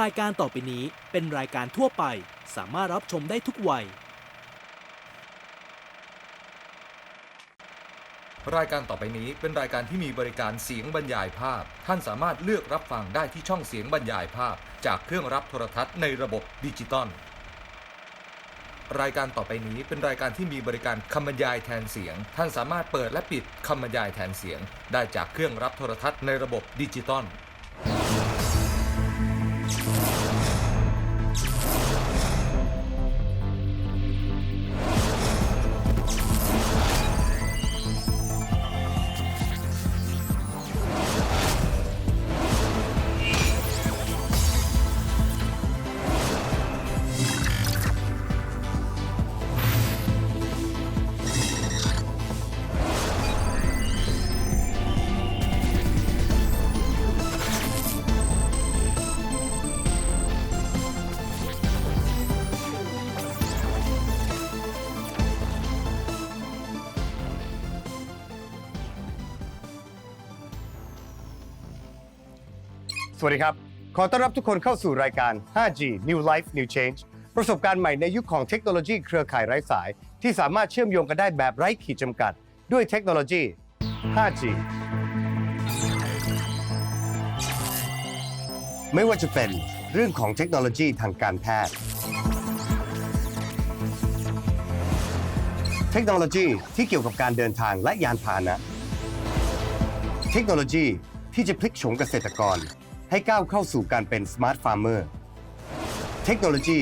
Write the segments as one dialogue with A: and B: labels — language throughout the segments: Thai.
A: รายการต่อไปนี้เป็นรายการทั่วไป สามารถรับชมได้ทุกวัย
B: รายการต่อไปนี้เป็นรายการที่มีบริการเสียงบรรยายภาพ ท่านสามารถเลือกรับฟังได้ที่ช่องเสียงบรรยายภาพ จากเครื่องรับโทรทัศน์ในระบบดิจิตอลรายการต่อไปนี้เป็นรายการที่มีบริการคำบรรยายแทนเสียง ท่านสามารถเปิดและปิดคำบรรยายแทนเสียง ได้จากเครื่องรับโทรทัศน์ในระบบดิจิตอล
C: วัสดีครับ ขอต้อนรับทุกคนเข้าสู่รายการ 5G New Life New Change ประสบการณ์ใหม่ในยุคของเทคโนโลยีเครือข่ายไร้สาย ที่สามารถเชื่อมโยงกันได้แบบไร้ขีดจำกัด ด้วยเทคโนโลยี 5G ไม่ว่าจะเป็นเรื่องของเทคโนโลยีทางการแพทย์ เทคโนโลยีที่เกี่ยวกับการเดินทางและยานพาหนะ เทคโนโลยีที่จะพลิกโฉมเกษตรกร ให้ก้าวเข้าสู่การเป็นสมาร์ทฟาร์มเมอร์เทคโนโลยี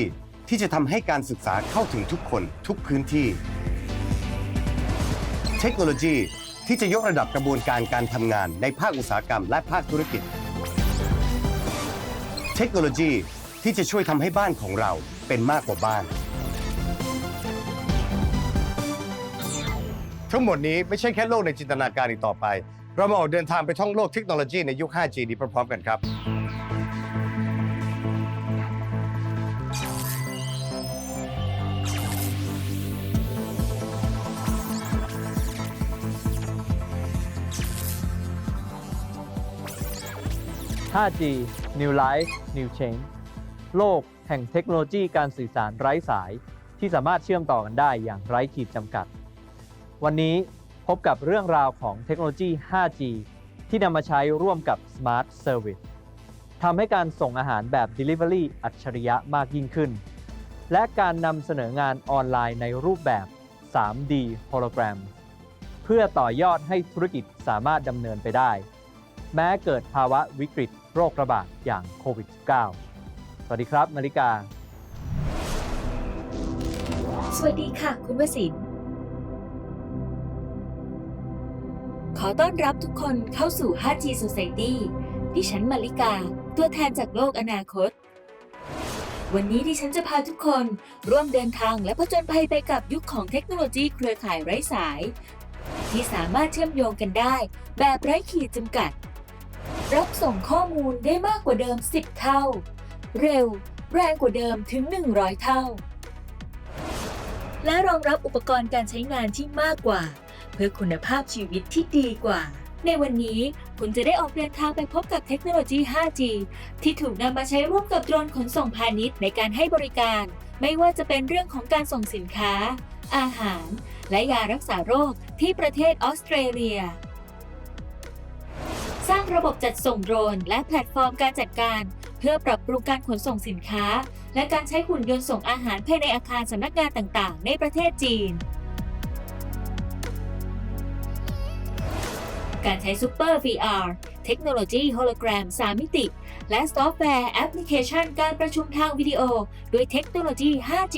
C: ที่จะทำให้การศึกษาเข้าถึงทุกคนทุกพื้นที่ เทคโนโลยีที่จะยกระดับกระบวนการการทำงานในภาคอุตสาหกรรมและภาคธุรกิจ เทคโนโลยีที่จะช่วยทำให้บ้านของเราเป็นมากกว่าบ้าน ทั้งหมดนี้ไม่ใช่แค่โลกในจินตนาการอีกต่อไป เรามาออกเดินทางไปท่องโลกเทคโนโลยีในยุค 5G นี้พร้อมๆกันครับ
D: 5G New Life New Change โลกแห่งเทคโนโลยีการสื่อสารไร้สายที่สามารถเชื่อมต่อกันได้อย่างไร้ขีดจำกัด วันนี้ บกับเรื่องราวของเทคโนโลยี 5G ที่นำมาใช้ร่วมกับ Smart Service ทำให้การส่งอาหารแบบ Delivery อัจฉริยะมากยิ่งขึ้น และการนำเสนองานออนไลน์ในรูปแบบ 3D Hologram เพื่อต่อยอดให้ธุรกิจสามารถดำเนินไปได้ แม้เกิดภาวะวิกฤตโรคระบาดอย่างโควิด -19 สวัสดีครับมาริกา
E: สวัสดีค่ะ คุณวสิน ขอต้อนรับทุกคนเข้าสู่ 5G Society ดิฉันมาริกา ตัวแทนจากโลกอนาคต วันนี้ดิฉันจะพาทุกคนร่วมเดินทางและผจญภัยไปกับยุคของเทคโนโลยีเครือข่ายไร้สาย ที่สามารถเชื่อมโยงกันได้ แบบไร้ขีดจำกัด รับส่งข้อมูลได้มากกว่าเดิม 10 เท่า เร็ว แรงกว่าเดิมถึง 100 เท่า และรองรับอุปกรณ์การใช้งานที่มากกว่า เพื่อคุณภาพชีวิตที่ดีกว่า ในวันนี้คุณจะได้ออกเดินทางไปพบกับเทคโนโลยี 5G ที่ถูกนำมาใช้ร่วมกับโดรนขนส่งพาณิชย์ในการให้บริการ ไม่ว่าจะเป็นเรื่องของการส่งสินค้า อาหาร และยารักษาโรคที่ประเทศออสเตรเลียสร้างระบบจัดส่งโดรน และแพลตฟอร์มการจัดการ เพื่อปรับปรุงการขนส่งสินค้า และการใช้หุ่นยนต์ส่งอาหารภายในอาคารสำนักงานต่าง ๆ ในประเทศจีน การใช้ Super VR เทคโนโลยีโฮโลแกรม 3 มิติ และซอฟต์แวร์แอปพลิเคชันการประชุมทางวิดีโอ ด้วยเทคโนโลยี 5G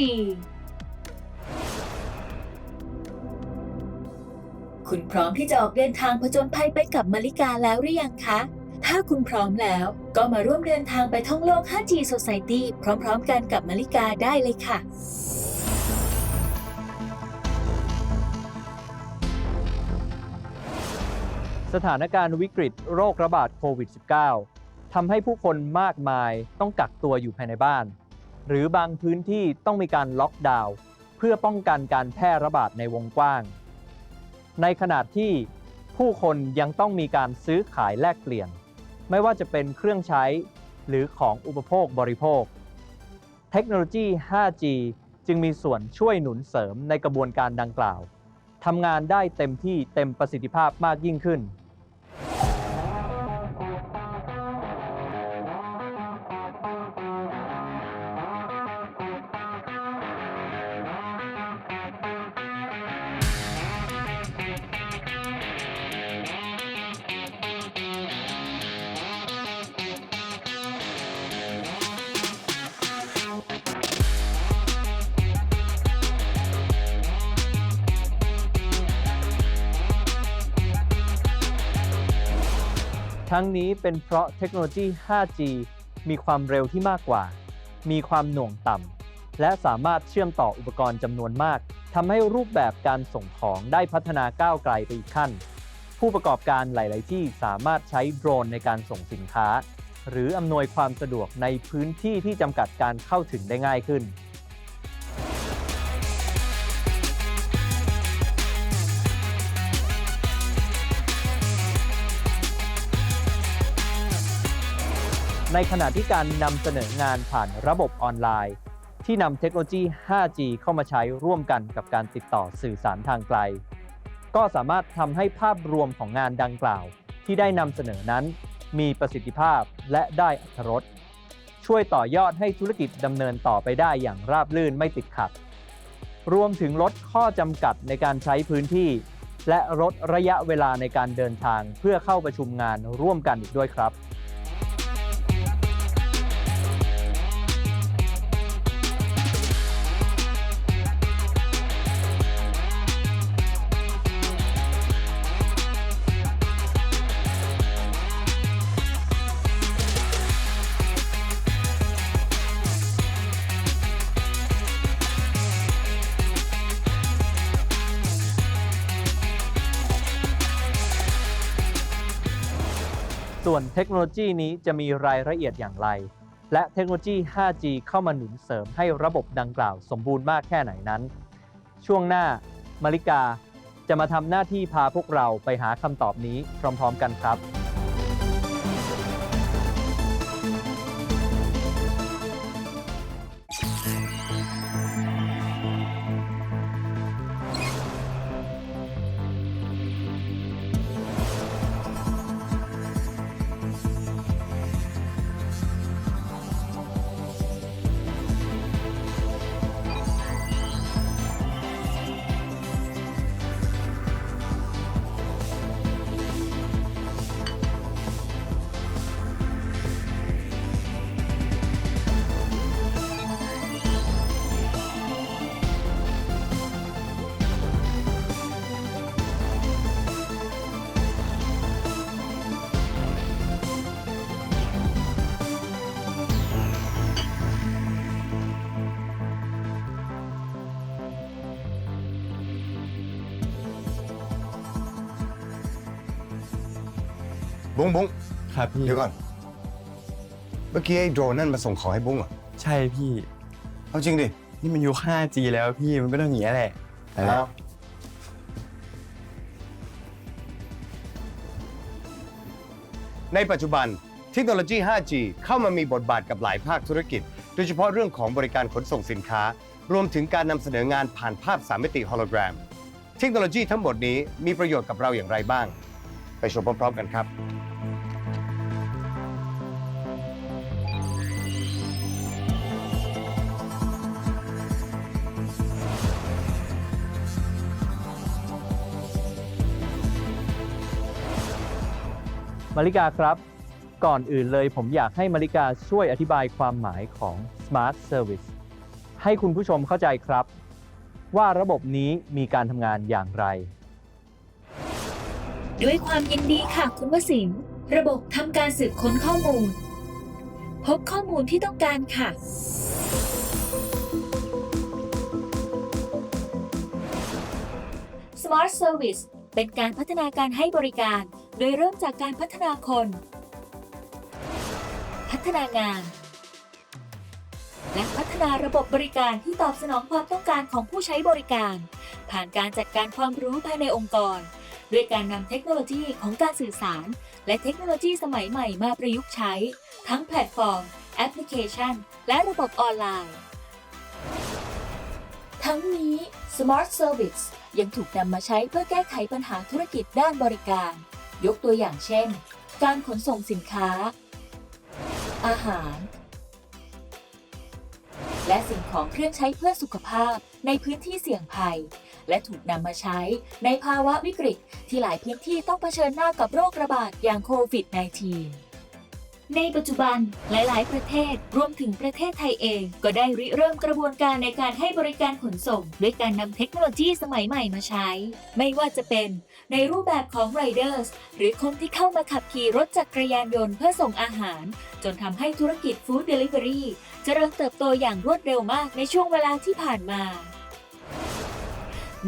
E: คุณพร้อมที่จะออกเดินทางผจญภัยไปกับมาริกาแล้วหรือยังคะ ถ้าคุณพร้อมแล้วก็มาร่วมเดินทางไปท่องโลก 5G Society พร้อมๆ กันกับมาริกาได้เลยค่ะ
D: สถานการณ์วิกฤตโรคระบาดโควิด -19 ทำให้ผู้คนมากมายต้องกักตัวอยู่ภายในบ้าน หรือบางพื้นที่ต้องมีการล็อกดาวน์เพื่อป้องกันการแพร่ระบาดในวงกว้าง ในขณะที่ผู้คนยังต้องมีการซื้อขายแลกเปลี่ยน ไม่ว่าจะเป็นเครื่องใช้ หรือของอุปโภคบริโภค เทคโนโลยี 5G จึงมีส่วนช่วยหนุนเสริมในกระบวนการดังกล่าวทำงานได้เต็มที่เต็มประสิทธิภาพมากยิ่งขึ้น ทั้งนี้เป็นเพราะเทคโนโลยี 5G มีความเร็วที่มากกว่า มีความหน่วงต่ำ และสามารถเชื่อมต่ออุปกรณ์จำนวนมาก ทำให้รูปแบบการส่งของได้พัฒนาก้าวไกลไปอีกขั้น ผู้ประกอบการหลาย ๆ ที่สามารถใช้โดรนในการส่งสินค้า หรืออำนวยความสะดวกในพื้นที่ที่จำกัดการเข้าถึงได้ง่ายขึ้น ในขณะที่การนำเสนองานผ่านระบบออนไลน์ ที่นำเทคโนโลยี 5G เข้ามาใช้ร่วมกันกับการติดต่อสื่อสารทางไกล ก็สามารถทำให้ภาพรวมของงานดังกล่าว ที่ได้นำเสนอนั้นมีประสิทธิภาพและได้อรรถรสช่วยต่อยอดให้ธุรกิจดำเนินต่อไปได้อย่างราบรื่นไม่ติดขัด รวมถึงลดข้อจำกัดในการใช้พื้นที่ และลดระยะเวลาในการเดินทางเพื่อเข้าประชุมงานร่วมกันอีกด้วยครับ ส่วนเทคโนโลยีนี้จะมีรายละเอียดอย่างไร และเทคโนโลยี 5G เข้ามาหนุนเสริมให้ระบบดังกล่าวสมบูรณ์มากแค่ไหนนั้น ช่วงหน้ามาริกาจะมาทำหน้าที่พาพวกเราไปหาคำตอบนี้พร้อม ๆ กันครับ
C: บุ้งบุ้ง
F: ครับพี่
C: เดี๋ยวก่อน เมื่อกี้ไอ้โดรนนั่นมาส่งของให้บุ้งเหรอ
F: ใช่พี่
C: เอาจริงดิ
F: นี่มันยุค 5G แล้วพี่มันก็ต้องอย่างนี้ยแหละไปแล้ว
C: ในปัจจุบันเทคโนโลยี 5G เข้ามามีบทบาทกับหลายภาคธุรกิจ โดยเฉพาะเรื่องของบริการขนส่งสินค้า รวมถึงการนำเสนองานผ่านภาพสามมิติฮอลโลแกรม เทคโนโลยีทั้งหมดนี้มีประโยชน์กับเราอย่างไรบ้าง ไปชมพร้อมๆกันครับ
D: มาริกาครับ ก่อนอื่นเลยผมอยากให้มาริกาช่วยอธิบายความหมายของ Smart Service ให้คุณผู้ชมเข้าใจครับ ว่าระบบนี้มีการทำงานอย่างไร
E: ด้วยความยินดีค่ะคุณวสินระบบทำการสืบค้นข้อมูล พบข้อมูลที่ต้องการค่ะ Smart Service เป็นการพัฒนาการให้บริการ โดยเริ่มจากการพัฒนาคน พัฒนางาน และพัฒนาระบบบริการที่ตอบสนองความต้องการของผู้ใช้บริการ ผ่านการจัดการความรู้ภายในองค์กร ด้วยการนำเทคโนโลยีของการสื่อสาร และเทคโนโลยีสมัยใหม่มาประยุกต์ใช้ ทั้งแพลตฟอร์ม แอปพลิเคชัน และระบบออนไลน์ ทั้งนี้ Smart Service ยังถูกนำมาใช้เพื่อแก้ไขปัญหาธุรกิจด้านบริการ ยกตัวอย่างเช่น การขนส่งสินค้า อาหาร และสิ่งของเครื่องใช้เพื่อสุขภาพในพื้นที่เสี่ยงภัย และถูกนำมาใช้ในภาวะวิกฤตที่หลายพื้นที่ต้องเผชิญหน้ากับโรคระบาดอย่างโควิด -19 ในปัจจุบันหลาย ๆ ประเทศรวมถึงประเทศไทยเอง ก็ได้ริเริ่มกระบวนการในการให้บริการขนส่ง ด้วยการนำเทคโนโลยีสมัยใหม่มาใช้ ไม่ว่าจะเป็นในรูปแบบของ Riders หรือคนที่เข้ามาขับขี่รถจักรยานยนต์เพื่อส่งอาหาร จนทำให้ธุรกิจ Food Delivery เจริญเติบโตอย่างรวดเร็วมากในช่วงเวลาที่ผ่านมา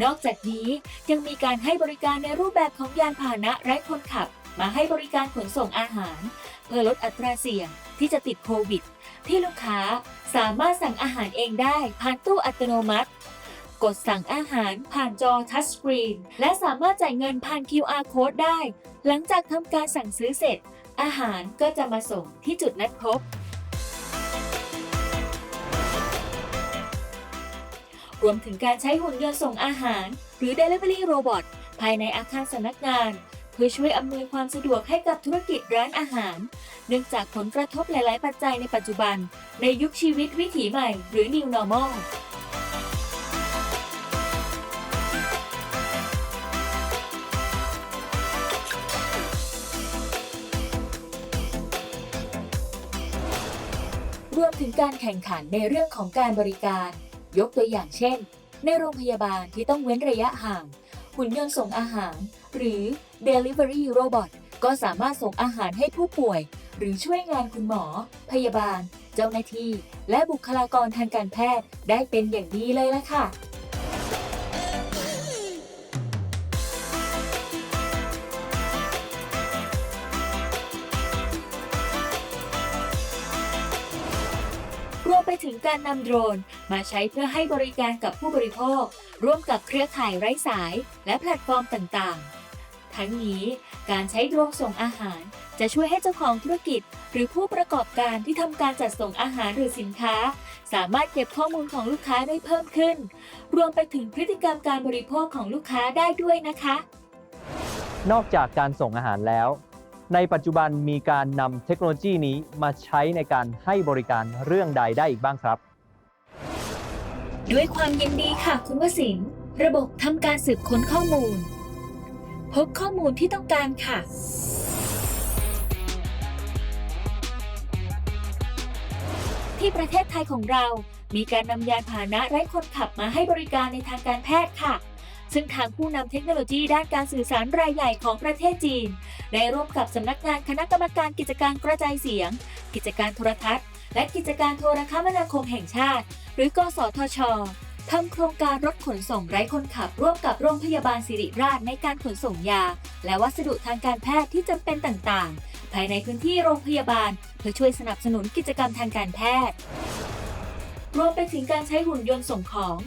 E: นอกจากนี้ยังมีการให้บริการในรูปแบบของยานพาหนะไร้คนขับ มาให้บริการขนส่งอาหาร เพื่อลดอัตราเสี่ยงที่จะติดโควิด ที่ลูกค้าสามารถสั่งอาหารเองได้ผ่านตู้อัตโนมัติ กดสั่งอาหารผ่านจอทัชสกรีน และสามารถจ่ายเงินผ่าน QR code ได้ หลังจากทำการสั่งซื้อเสร็จ อาหารก็จะมาส่งที่จุดนัดพบรวมถึงการใช้หุ่นยนต์ส่งอาหาร หรือ Delivery Robot ภายในอาคารสำนักงาน เพื่อช่วยอำนวยความสะดวกให้กับธุรกิจร้านอาหาร เนื่องจากผลกระทบหลาย ๆ ปัจจัยในปัจจุบัน ในยุคชีวิตวิถีใหม่ หรือ New Normal รวมถึงการแข่งขันในเรื่องของการบริการ ยกตัวอย่างเช่น ในโรงพยาบาลที่ต้องเว้นระยะห่าง หุ่นยนต์ส่งอาหาร หรือ Delivery Robot ก็สามารถส่งอาหารให้ผู้ป่วย หรือช่วยงานคุณหมอ พยาบาล เจ้าหน้าที่ และบุคลากรทางการแพทย์ได้เป็นอย่างดีเลยละค่ะรวมไปถึงการนำโดรน มาใช้เพื่อให้บริการกับผู้บริโภค ร่วมกับเครือข่ายไร้สาย และแพลตฟอร์มต่างๆ ทั้งนี้การใช้โดรนส่งอาหาร จะช่วยให้เจ้าของธุรกิจ หรือผู้ประกอบการที่ทำการจัดส่งอาหารหรือสินค้า สามารถเก็บข้อมูลของลูกค้าได้เพิ่มขึ้น รวมไปถึงพฤติกรรมการบริโภคของลูกค้าได้ด้วยนะคะ
D: นอกจากการส่งอาหารแล้ว ในปัจจุบันมีการนำเทคโนโลยีนี้มาใช้ในการให้บริการเรื่องใดได้อีกบ้างครับ
E: ด้วยความยินดีค่ะคุณวสินทร์ระบบทำการสืบค้นข้อมูล พบข้อมูลที่ต้องการค่ะ ที่ประเทศไทยของเรา มีการนำยานพาหนะไร้คนขับมาให้บริการในทางการแพทย์ค่ะ ซึ่งทางผู้นำเทคโนโลยีด้านการสื่อสารรายใหญ่ของประเทศจีน ได้ร่วมกับสำนักงานคณะกรรมการกิจการกระจายเสียง กิจการโทรทัศน์ และกิจการโทรคมนาคมแห่งชาติ หรือกสทช ทำโครงการรถขนส่งไร้คนขับร่วมกับโรงพยาบาลสิริราชในการขนส่งยา และวัสดุทางการแพทย์ที่จำเป็นต่างๆ ภายในพื้นที่โรงพยาบาล เพื่อช่วยสนับสนุนกิจกรรมทางการแพทย์ รวมไปถึงการใช้หุ่นยนต์ส่งของ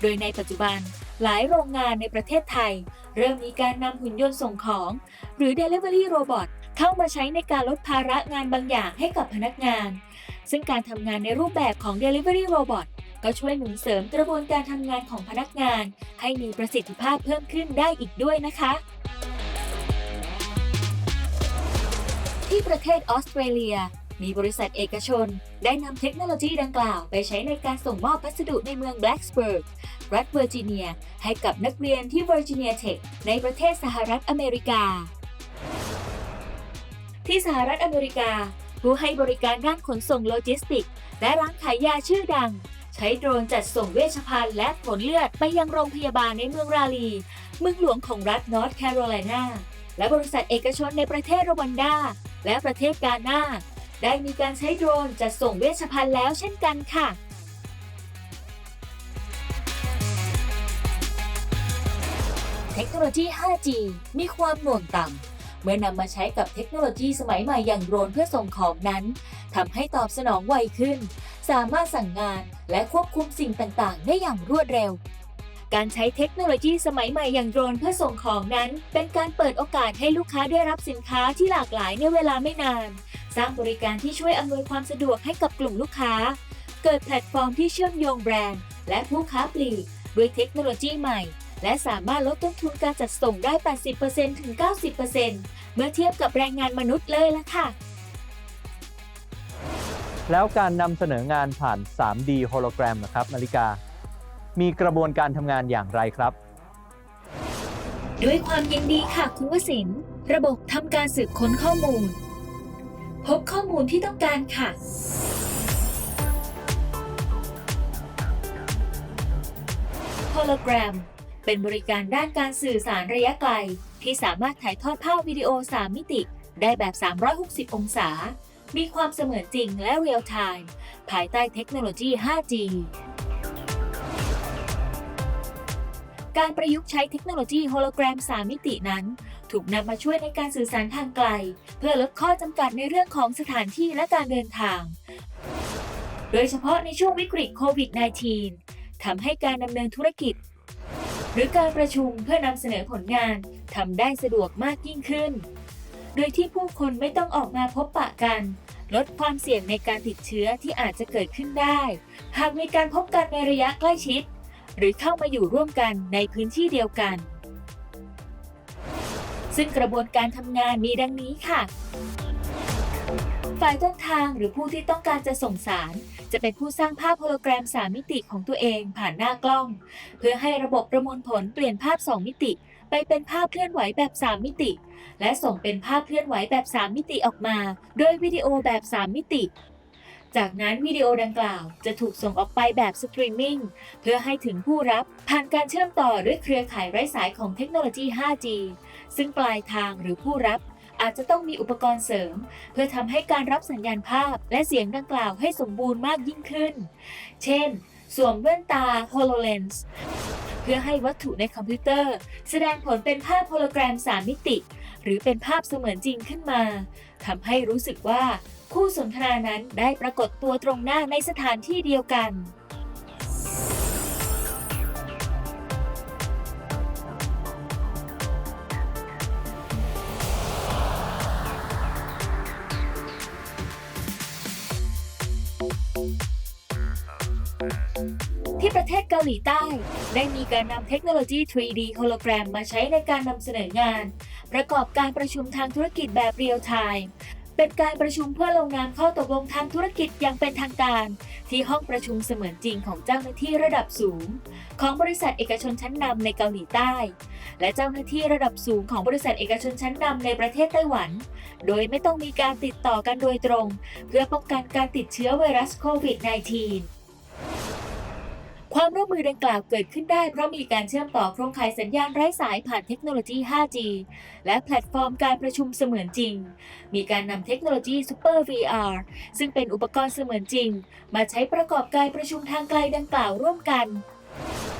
E: โดยในปัจจุบันหลายโรงงานในประเทศไทย เริ่มมีการนำหุ่นยนต์ส่งของ หรือ Delivery Robot เข้ามาใช้ในการลดภาระงานบางอย่างให้กับพนักงาน ซึ่งการทำงานในรูปแบบของ Delivery Robot ก็ช่วยหนุนเสริมกระบวนการทำงานของพนักงาน ให้มีประสิทธิภาพเพิ่มขึ้นได้อีกด้วยนะคะที่ประเทศออสเตรเลีย มีบริษัทเอกชน ได้นำเทคโนโลยีดังกล่าวไปใช้ในการส่งมอบพัสดุในเมืองแบล็กสเบิร์ก รัฐเวอร์จิเนีย ให้กับนักเรียนที่เวอร์จิเนียเทคในประเทศสหรัฐอเมริกา ที่สหรัฐอเมริกา ผู้ให้บริการด้านขนส่งโลจิสติก และร้านขายยาชื่อดัง ใช้โดรนจัดส่งเวชภัณฑ์และผลเลือดไปยังโรงพยาบาลในเมืองราลี เมืองหลวงของรัฐนอร์ทแคโรไลนา และบริษัทเอกชนในประเทศรวันดา และประเทศกาหน้า ได้มีการใช้โดรนจัดส่งเวชภัณฑ์แล้วเช่นกันค่ะเทคโนโลยี 5G มีความหน่วงต่ำ เมื่อนำมาใช้กับเทคโนโลยีสมัยใหม่อย่างโดรนเพื่อส่งของนั้น ทำให้ตอบสนองไวขึ้น สามารถสั่งงานและควบคุมสิ่งต่างๆ ได้อย่างรวดเร็ว การใช้เทคโนโลยีสมัยใหม่อย่างโดรนเพื่อส่งของนั้น เป็นการเปิดโอกาสให้ลูกค้าได้รับสินค้าที่หลากหลายในเวลาไม่นาน สร้างบริการที่ช่วยอำนวยความสะดวกให้กับกลุ่มลูกค้า เกิดแพลตฟอร์มที่เชื่อมโยงแบรนด์ และผู้ค้าปลีกด้วยเทคโนโลยีใหม่ และสามารถลดต้นทุนการจัดส่งได้ 80%ถึง 90%เมื่อเทียบกับแรงงานมนุษย์เลยล่ะค่ะ
D: แล้วการนำเสนองานผ่าน 3D โฮโลแกรมนะครับนาฬิกา มีกระบวนการทำงานอย่างไรครับ
E: ด้วยความยินดีค่ะคุณวสินระบบทำการสืบค้นข้อมูล พบข้อมูลที่ต้องการค่ะ โฮโลแกรม เป็นบริการด้านการสื่อสารระยะไกล ที่สามารถถ่ายทอดภาพวิดีโอ 3 มิติ ได้แบบ 360 องศา มีความเสมือนจริงและเรียลไทม์ภายใต้เทคโนโลยี 5G การประยุกต์ใช้เทคโนโลยีโฮโลแกรม 3 มิตินั้น ถูกนำมาช่วยในการสื่อสารทางไกล เพื่อลดข้อจำกัดในเรื่องของสถานที่และการเดินทาง โดยเฉพาะในช่วงวิกฤตโควิด -19 ทำให้การดำเนินธุรกิจ หรือการประชุมเพื่อนำเสนอผลงานทำได้สะดวกมากยิ่งขึ้น โดยที่ผู้คนไม่ต้องออกมาพบปะกัน ลดความเสี่ยงในการติดเชื้อที่อาจจะเกิดขึ้นได้ หากมีการพบกันในระยะใกล้ชิด หรือเข้ามาอยู่ร่วมกันในพื้นที่เดียวกัน ซึ่งกระบวนการทำงานมีดังนี้ค่ะ ฝ่ายต้นทางหรือผู้ที่ต้องการจะส่งสาร จะเป็นผู้สร้างภาพโฮโลแกรม 3 มิติของตัวเองผ่านหน้ากล้อง เพื่อให้ระบบประมวลผลเปลี่ยนภาพ 2 มิติ ไปเป็นภาพเคลื่อนไหวแบบ 3 มิติ และส่งเป็นภาพเคลื่อนไหวแบบ 3 มิติออกมา โดยวิดีโอแบบ 3 มิติ จากนั้นวิดีโอดังกล่าวจะถูกส่งออกไปแบบสตรีมมิ่งเพื่อให้ถึงผู้รับผ่านการเชื่อมต่อด้วยเครือข่ายไร้สายของเทคโนโลยี 5G ซึ่งปลายทางหรือผู้รับอาจจะต้องมีอุปกรณ์เสริม เพื่อทำให้การรับสัญญาณภาพและเสียงดังกล่าวให้สมบูรณ์มากยิ่งขึ้น เช่น สวมแว่นตา HoloLens พื่อให้วัตถุในคอมพิวเตอร์ แสดงผลเป็นภาพโฮโลแกรม3มิติ หรือเป็นภาพเสมือนจริงขึ้นมาทำให้รู้สึกว่าคู่สนทนานั้นได้ปรากฏตัวตรงหน้าในสถานที่เดียวกันาหลีใต้ ได้มีการนำเทคโนโลยี 3D โฮโลแกรมมาใช้ในการนำเสนองาน ประกอบการประชุมทางธุรกิจแบบเรียลไทม์เป็นการประชุมเพื่อลงนามข้อตกลงทางธุรกิจอย่างเป็นทางการ ที่ห้องประชุมเสมือนจริงของเจ้าหน้าที่ระดับสูง ของบริษัทเอกชนชั้นนำในเกาหลีใต้ และเจ้าหน้าที่ระดับสูงของบริษัทเอกชนชั้นนำในประเทศไต้หวัน โดยไม่ต้องมีการติดต่อกันโดยตรง เพื่อป้องกันการติดเชื้อไวรัสโควิด -19 ความร่วมมือดังกล่าวเกิดขึ้นได้เพราะมีการเชื่อมต่อโครงข่ายสัญญาณไร้สายผ่านเทคโนโลยี 5G และแพลตฟอร์มการประชุมเสมือนจริง มีการนำเทคโนโลยี Super VR ซึ่งเป็นอุปกรณ์เสมือนจริง มาใช้ประกอบการประชุมทางไกลดังกล่าวร่วมกัน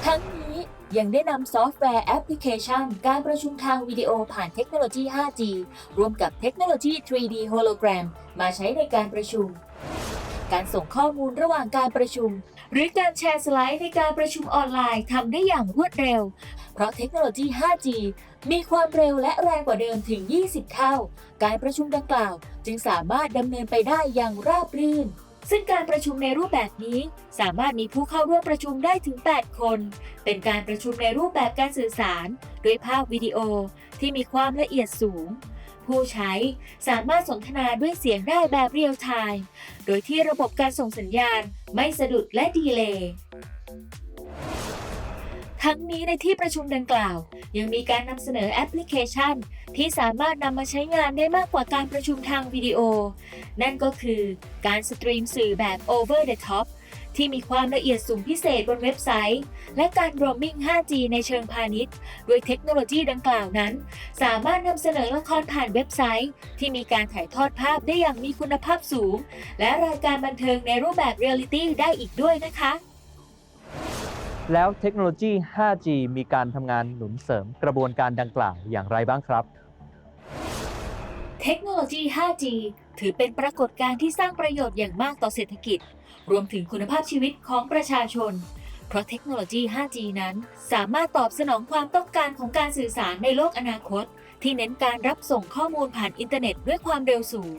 E: ทั้งนี้ยังได้นำซอฟต์แวร์แอปพลิเคชัน การประชุมทางวิดีโอผ่านเทคโนโลยี 5G รวมกับเทคโนโลยี 3D Hologram มาใช้ในการประชุม การส่งข้อมูลระหว่างการประชุม หรือการแชร์สไลด์ในการประชุมออนไลน์ทำได้อย่างรวดเร็ว เพราะเทคโนโลยี 5G มีความเร็วและแรงกว่าเดิมถึง 20 เท่า การประชุมดังกล่าว จึงสามารถดำเนินไปได้อย่างราบรื่น ซึ่งการประชุมในรูปแบบนี้ สามารถมีผู้เข้าร่วมประชุมได้ถึง 8 คน เป็นการประชุมในรูปแบบการสื่อสาร ด้วยภาพวิดีโอที่มีความละเอียดสูง ผู้ใช้สามารถสนทนาด้วยเสียงได้แบบเรียลไทม์โดยที่ระบบการส่งสัญญาณไม่สะดุดและดีเลย์ทั้งนี้ในที่ประชุมดังกล่าว ยังมีการนำเสนอแอปพลิเคชัน ที่สามารถนำมาใช้งานได้มากกว่าการประชุมทางวิดีโอ นั่นก็คือการสตรีมสื่อแบบ Over the Top ที่มีความละเอียดสูงพิเศษบนเว็บไซต์ และการ roaming 5G ในเชิงพาณิชย์ด้วยเทคโนโลยีดังกล่าวนั้น สามารถนำเสนอละครผ่านเว็บไซต์ ที่มีการถ่ายทอดภาพได้อย่างมีคุณภาพสูง และรายการบันเทิงในรูปแบบเรียลิตี้ได้อีกด้วยนะคะ
D: แล้วเทคโนโลยี 5G มีการทำงานหนุนเสริมกระบวนการดังกล่าวอย่างไรบ้างครับ
E: เทคโนโลยี 5G ถือเป็นปรากฏการณ์ที่สร้างประโยชน์อย่างมากต่อเศรษฐกิจ รวมถึงคุณภาพชีวิตของประชาชน เพราะเทคโนโลยี 5G นั้น สามารถตอบสนองความต้องการของการสื่อสารในโลกอนาคต ที่เน้นการรับส่งข้อมูลผ่านอินเทอร์เน็ตด้วยความเร็วสูง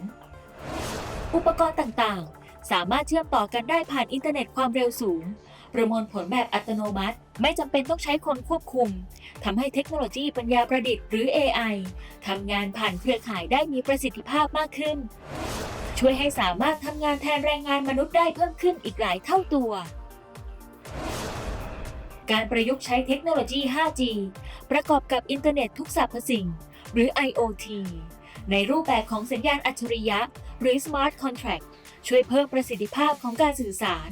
E: อุปกรณ์ต่างๆ สามารถเชื่อมต่อกันได้ผ่านอินเทอร์เน็ตความเร็วสูง ประมวลผลแบบอัตโนมัติ ไม่จำเป็นต้องใช้คนควบคุมทำให้เทคโนโลยีปัญญาประดิษฐ์หรือ AI ทำงานผ่านเครือข่ายได้มีประสิทธิภาพมากขึ้น ช่วยให้สามารถทำงานแทนแรงงานมนุษย์ได้เพิ่มขึ้นอีกหลายเท่าตัว การประยุกต์ใช้เทคโนโลยี 5G ประกอบกับอินเทอร์เน็ตทุกสรรพสิ่ง หรือ IoT ในรูปแบบของสัญญาณอัจฉริยะ หรือ Smart Contract ช่วยเพิ่มประสิทธิภาพของการสื่อสาร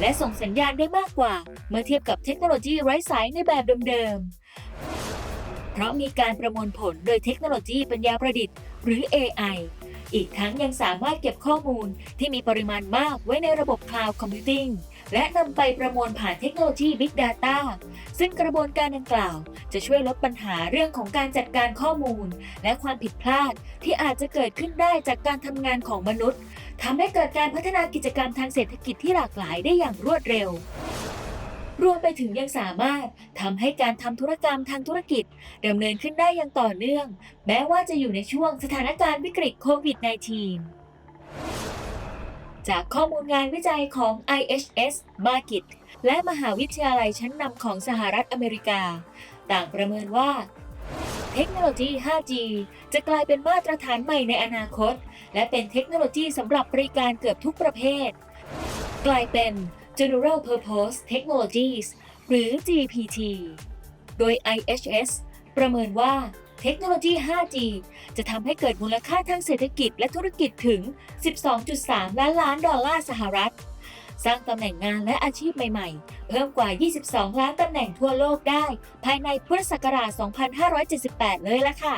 E: และส่งสัญญาณได้มากกว่า เมื่อเทียบกับเทคโนโลยีไร้สายในแบบเดิมๆ เพราะมีการประมวลผลโดยเทคโนโลยีปัญญาประดิษฐ์ หรือ AI อีกทั้งยังสามารถเก็บข้อมูลที่มีปริมาณมากไว้ในระบบ Cloud Computing และนำไปประมวลผ่านเทคโนโลยี Big Data ซึ่งกระบวนการดังกล่าว จะช่วยลดปัญหาเรื่องของการจัดการข้อมูล และความผิดพลาดที่อาจจะเกิดขึ้นได้จากการทำงานของมนุษย์ทำให้เกิดการพัฒนากิจกรรมทางเศรษฐกิจที่หลากหลายได้อย่างรวดเร็ว รวมไปถึงยังสามารถทำให้การทำธุรกรรมทางธุรกิจดำเนินขึ้นได้อย่างต่อเนื่อง แม้ว่าจะอยู่ในช่วงสถานการณ์วิกฤตโควิด -19 จากข้อมูลงานวิจัยของ IHS Markit และมหาวิทยาลัยชั้นนำของสหรัฐอเมริกา ต่างประเมินว่า เทคโนโลยี 5G จะกลายเป็นมาตรฐานใหม่ในอนาคต และเป็นเทคโนโลยีสำหรับบริการเกือบทุกประเภท กลายเป็น General Purpose Technologies หรือ GPT โดย IHS ประเมินว่าเทคโนโลยี 5G จะทำให้เกิดมูลค่าทางเศรษฐกิจและธุรกิจถึง 12.3 ล้านล้านดอลลาร์สหรัฐ สร้างตำแหน่งงานและอาชีพใหม่ๆ เพิ่มกว่า 22 ล้านตำแหน่งทั่วโลกได้ ภายในพุทธศักราช 2578 เลยละค่ะ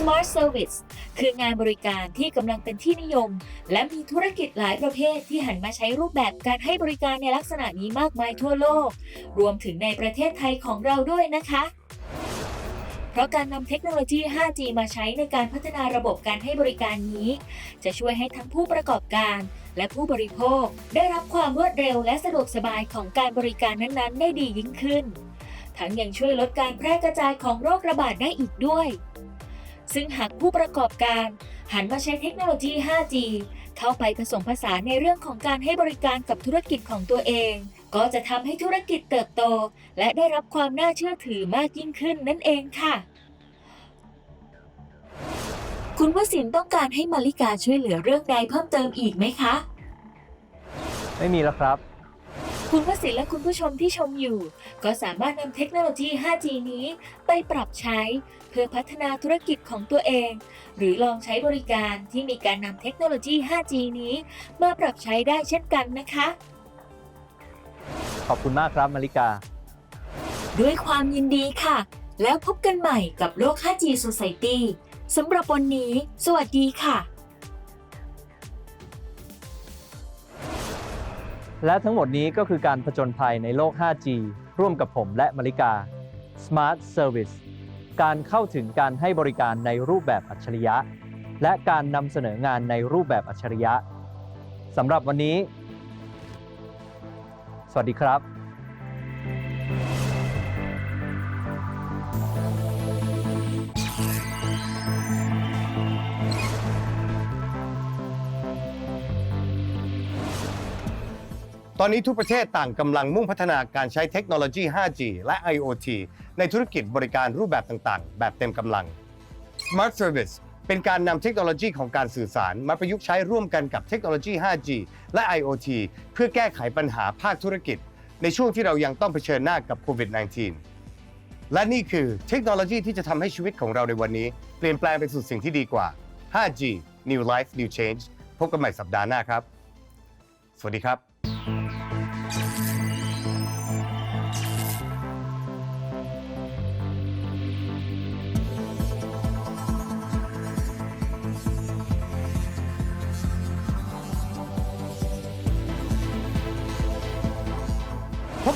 E: Smart Service คืองานบริการที่กำลังเป็นที่นิยม และมีธุรกิจหลายประเภทที่หันมาใช้รูปแบบการให้บริการในลักษณะนี้มากมายทั่วโลก รวมถึงในประเทศไทยของเราด้วยนะคะเพราะการนำเทคโนโลยี 5G มาใช้ในการพัฒนาระบบการให้บริการนี้ จะช่วยให้ทั้งผู้ประกอบการ และผู้บริโภค ได้รับความรวดเร็วและสะดวกสบายของการบริการนั้นๆ ได้ดียิ่งขึ้น ทั้งยังช่วยลดการแพร่กระจายของโรคระบาดได้อีกด้วย ซึ่งหากผู้ประกอบการ หันมาใช้เทคโนโลยี 5G เข้าไปผสมผสานในเรื่องของการให้บริการกับธุรกิจของตัวเอง ก็จะทำให้ธุรกิจเติบโต และได้รับความน่าเชื่อถือมากยิ่งขึ้นนั่นเองค่ะ คุณวสินต้องการให้มาริกาช่วยเหลือเรื่องใดเพิ่มเติมอีกไหมคะ
D: ไม่มีแล้วครับ
E: คุณวสินและคุณผู้ชมที่ชมอยู่ ก็สามารถนำเทคโนโลยี 5G นี้ไปปรับใช้ เพื่อพัฒนาธุรกิจของตัวเอง หรือลองใช้บริการที่มีการนำเทคโนโลยี 5G นี้ มาปรับใช้ได้เช่นกันนะคะ
D: ขอบคุณมากครับมาริกา
E: ด้วยความยินดีค่ะ แล้วพบกันใหม่กับโลก 5G Society สำหรับวันนี้ สวัสดีค่ะ
D: และทั้งหมดนี้ก็คือการผจญภัยในโลก 5G ร่วมกับผมและมาริกา Smart Service การเข้าถึงการให้บริการในรูปแบบอัจฉริยะ และการนำเสนองานในรูปแบบอัจฉริยะสำหรับวันนี้ สวัสดีครับ
C: ตอนนี้ทุกประเทศต่างกำลังมุ่งพัฒนาการใช้เทคโนโลยี 5G และ IoT ในธุรกิจบริการรูปแบบต่างๆ แบบเต็มกำลัง Smart Service เป็นการนำเทคโนโลยีของการสื่อสารมาประยุกต์ใช้ร่วมกันกับเทคโนโลยี 5G และ IoT เพื่อแก้ไขปัญหาภาคธุรกิจ ในช่วงที่เรายังต้องเผชิญหน้ากับโควิด -19 และนี่คือเทคโนโลยีที่จะทำให้ชีวิตของเราในวันนี้ เปลี่ยนแปลงไปสู่สิ่งที่ดีกว่า 5G New Life New Change พบกันใหม่สัปดาห์หน้าครับ สวัสดีครับพบ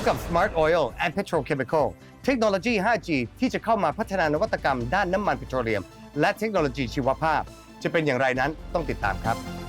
C: กับ Smart Oil and Petrochemical เทคโนโลยี 5G ที่จะเข้ามาพัฒนานวัตกรรมด้านน้ำมันปิโตรเลียม และเทคโนโลยีชีวภาพ จะเป็นอย่างไรนั้นต้องติดตามครับ